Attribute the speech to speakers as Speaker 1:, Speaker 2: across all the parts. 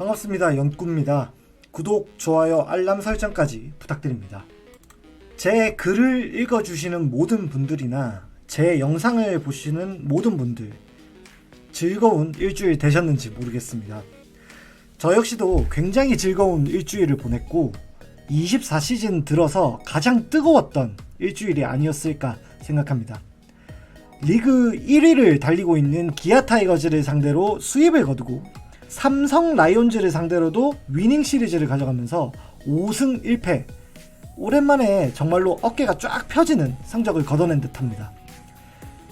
Speaker 1: 반갑습니다. 연꾸입니다. 구독, 좋아요, 알람 설정까지 부탁드립니다. 제 글을 읽어주시는 모든 분들이나 제 영상을 보시는 모든 분들 즐거운 일주일 되셨는지 모르겠습니다. 저 역시도 굉장히 즐거운 일주일을 보냈고 24시즌 들어서 가장 뜨거웠던 일주일이 아니었을까 생각합니다. 리그 1위를 달리고 있는 기아 타이거즈를 상대로 수입을 거두고 삼성 라이온즈를 상대로도 위닝 시리즈를 가져가면서 5승 1패 오랜만에 정말로 어깨가 쫙 펴지는 성적을 거둬낸 듯합니다.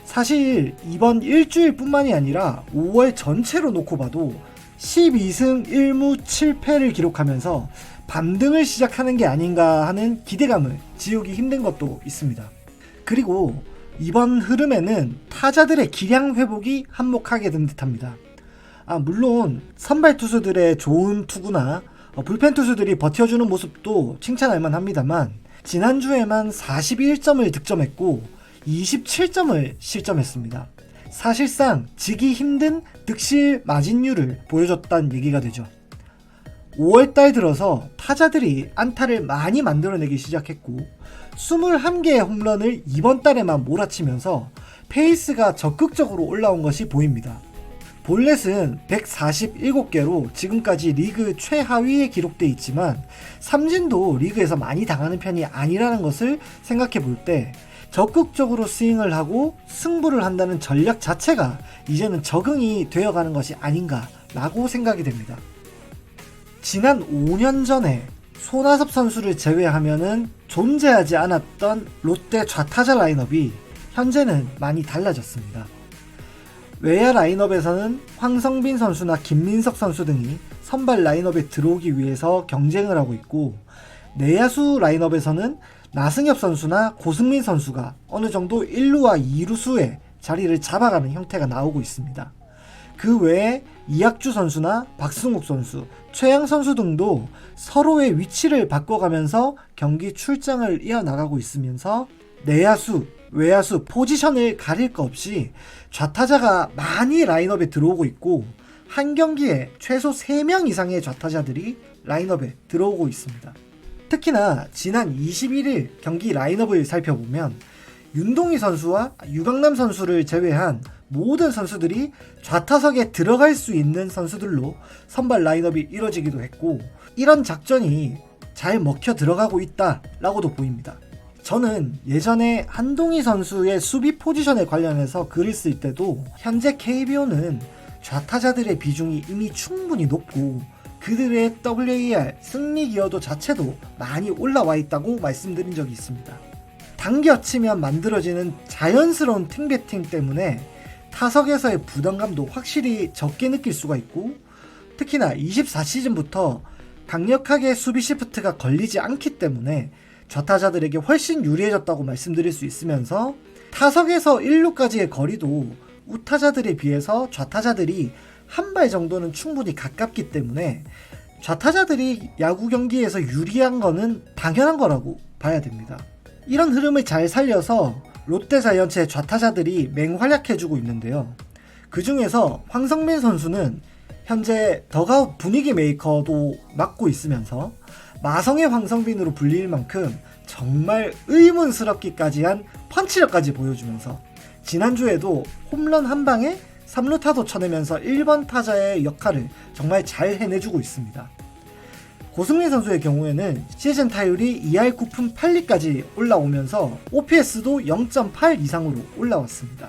Speaker 1: 사실 이번 일주일뿐만이 아니라 5월 전체로 놓고 봐도 12승 1무 7패를 기록하면서 반등을 시작하는 게 아닌가 하는 기대감을 지우기 힘든 것도 있습니다. 그리고 이번 흐름에는 타자들의 기량 회복이 한몫하게 된 듯합니다. 아, 물론 선발 투수들의 좋은 투구나 어, 불펜 투수들이 버텨주는 모습도 칭찬할 만합니다만 지난주에만 41점을 득점했고 27점을 실점했습니다. 사실상 지기 힘든 득실 마진율을 보여줬다는 얘기가 되죠. 5월달 들어서 타자들이 안타를 많이 만들어내기 시작했고 21개의 홈런을 이번 달에만 몰아치면서 페이스가 적극적으로 올라온 것이 보입니다. 볼넷은 147개로 지금까지 리그 최하위에 기록돼 있지만 삼진도 리그에서 많이 당하는 편이 아니라는 것을 생각해 볼 때 적극적으로 스윙을 하고 승부를 한다는 전략 자체가 이제는 적응이 되어가는 것이 아닌가라고 생각이 됩니다. 지난 5년 전에 손아섭 선수를 제외하면은 존재하지 않았던 롯데 좌타자 라인업이 현재는 많이 달라졌습니다. 외야 라인업에서는 황성빈 선수나 김민석 선수 등이 선발 라인업에 들어오기 위해서 경쟁을 하고 있고 내야수 라인업에서는 나승엽 선수나 고승민 선수가 어느 정도 1루와 2루수의 자리를 잡아가는 형태가 나오고 있습니다. 그 외에 이학주 선수나 박승욱 선수, 최양 선수 등도 서로의 위치를 바꿔가면서 경기 출장을 이어나가고 있으면서 내야수, 외야수 포지션을 가릴 거 없이 좌타자가 많이 라인업에 들어오고 있고 한 경기에 최소 3명 이상의 좌타자들이 라인업에 들어오고 있습니다. 특히나 지난 21일 경기 라인업을 살펴보면 윤동희 선수와 유강남 선수를 제외한 모든 선수들이 좌타석에 들어갈 수 있는 선수들로 선발 라인업이 이뤄지기도 했고 이런 작전이 잘 먹혀 들어가고 있다라고도 보입니다. 저는 예전에 한동희 선수의 수비 포지션에 관련해서 글을 쓸 때도 현재 KBO는 좌타자들의 비중이 이미 충분히 높고 그들의 WAR 승리 기여도 자체도 많이 올라와 있다고 말씀드린 적이 있습니다. 당겨 치면 만들어지는 자연스러운 팀 배팅 때문에 타석에서의 부담감도 확실히 적게 느낄 수가 있고 특히나 24시즌부터 강력하게 수비 시프트가 걸리지 않기 때문에 좌타자들에게 훨씬 유리해졌다고 말씀드릴 수 있으면서 타석에서 1루까지의 거리도 우타자들에 비해서 좌타자들이 한 발 정도는 충분히 가깝기 때문에 좌타자들이 야구 경기에서 유리한 거는 당연한 거라고 봐야 됩니다. 이런 흐름을 잘 살려서 롯데 자이언츠의 좌타자들이 맹활약해주고 있는데요. 그 중에서 황성민 선수는 현재 더가웃 분위기 메이커도 맡고 있으면서 마성의 황성빈으로 불릴 만큼 정말 의문스럽기까지 한 펀치력까지 보여주면서 지난주에도 홈런 한 방에 3루 타도 쳐내면서 1번 타자의 역할을 정말 잘 해내주고 있습니다. 고승민 선수의 경우에는 시즌 타율이 2할 9푼 8리까지 올라오면서 OPS도 0.8 이상으로 올라왔습니다.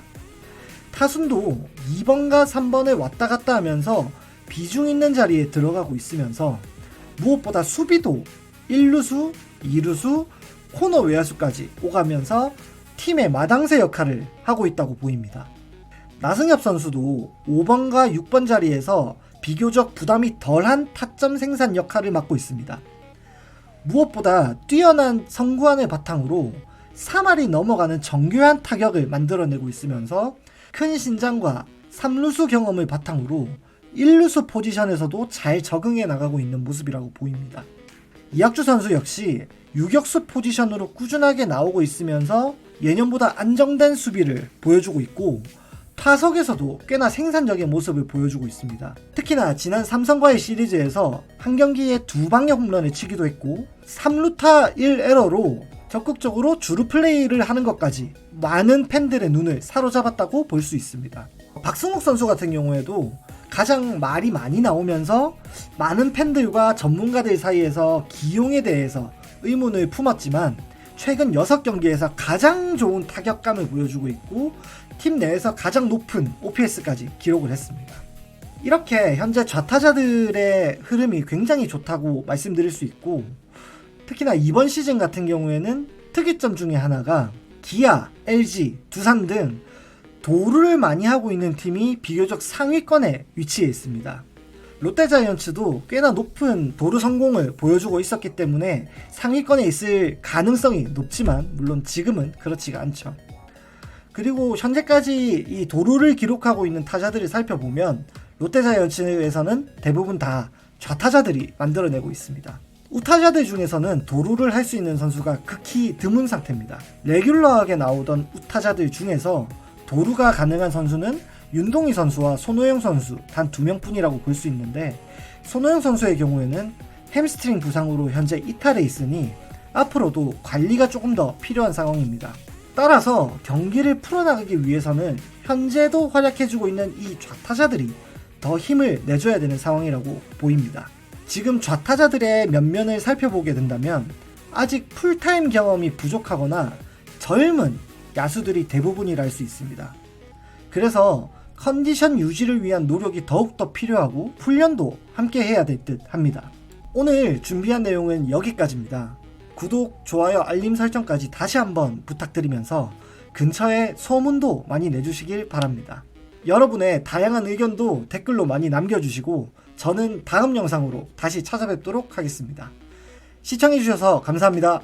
Speaker 1: 타순도 2번과 3번을 왔다 갔다 하면서 비중 있는 자리에 들어가고 있으면서 무엇보다 수비도 1루수, 2루수, 코너 외야수까지 오가면서 팀의 마당새 역할을 하고 있다고 보입니다. 나승엽 선수도 5번과 6번 자리에서 비교적 부담이 덜한 타점 생산 역할을 맡고 있습니다. 무엇보다 뛰어난 성구안을 바탕으로 3할이 넘어가는 정교한 타격을 만들어내고 있으면서 큰 신장과 3루수 경험을 바탕으로 1루수 포지션에서도 잘 적응해 나가고 있는 모습이라고 보입니다. 이학주 선수 역시 유격수 포지션으로 꾸준하게 나오고 있으면서 예년보다 안정된 수비를 보여주고 있고 타석에서도 꽤나 생산적인 모습을 보여주고 있습니다. 특히나 지난 삼성과의 시리즈에서 한 경기에 두 방의 홈런을 치기도 했고 3루타 1에러로 적극적으로 주루 플레이를 하는 것까지 많은 팬들의 눈을 사로잡았다고 볼 수 있습니다. 박승욱 선수 같은 경우에도 가장 말이 많이 나오면서 많은 팬들과 전문가들 사이에서 기용에 대해서 의문을 품었지만 최근 6경기에서 가장 좋은 타격감을 보여주고 있고 팀 내에서 가장 높은 OPS까지 기록을 했습니다. 이렇게 현재 좌타자들의 흐름이 굉장히 좋다고 말씀드릴 수 있고 특히나 이번 시즌 같은 경우에는 특이점 중에 하나가 기아, LG, 두산 등 도루를 많이 하고 있는 팀이 비교적 상위권에 위치해 있습니다. 롯데자이언츠도 꽤나 높은 도루 성공을 보여주고 있었기 때문에 상위권에 있을 가능성이 높지만 물론 지금은 그렇지가 않죠. 그리고 현재까지 이 도루를 기록하고 있는 타자들을 살펴보면 롯데자이언츠에서는 대부분 다 좌타자들이 만들어내고 있습니다. 우타자들 중에서는 도루를 할 수 있는 선수가 극히 드문 상태입니다. 레귤러하게 나오던 우타자들 중에서 도루가 가능한 선수는 윤동희 선수와 손호영 선수 단 두 명뿐이라고 볼 수 있는데 손호영 선수의 경우에는 햄스트링 부상으로 현재 이탈해 있으니 앞으로도 관리가 조금 더 필요한 상황입니다. 따라서 경기를 풀어나가기 위해서는 현재도 활약해주고 있는 이 좌타자들이 더 힘을 내줘야 되는 상황이라고 보입니다. 지금 좌타자들의 면면을 살펴보게 된다면 아직 풀타임 경험이 부족하거나 젊은 야수들이 대부분이라 할수 있습니다. 그래서 컨디션 유지를 위한 노력이 더욱더 필요하고 훈련도 함께 해야 될 듯 합니다. 오늘 준비한 내용은 여기까지입니다. 구독, 좋아요, 알림 설정까지 다시 한번 부탁드리면서 근처에 소문도 많이 내주시길 바랍니다. 여러분의 다양한 의견도 댓글로 많이 남겨주시고 저는 다음 영상으로 다시 찾아뵙도록 하겠습니다. 시청해주셔서 감사합니다.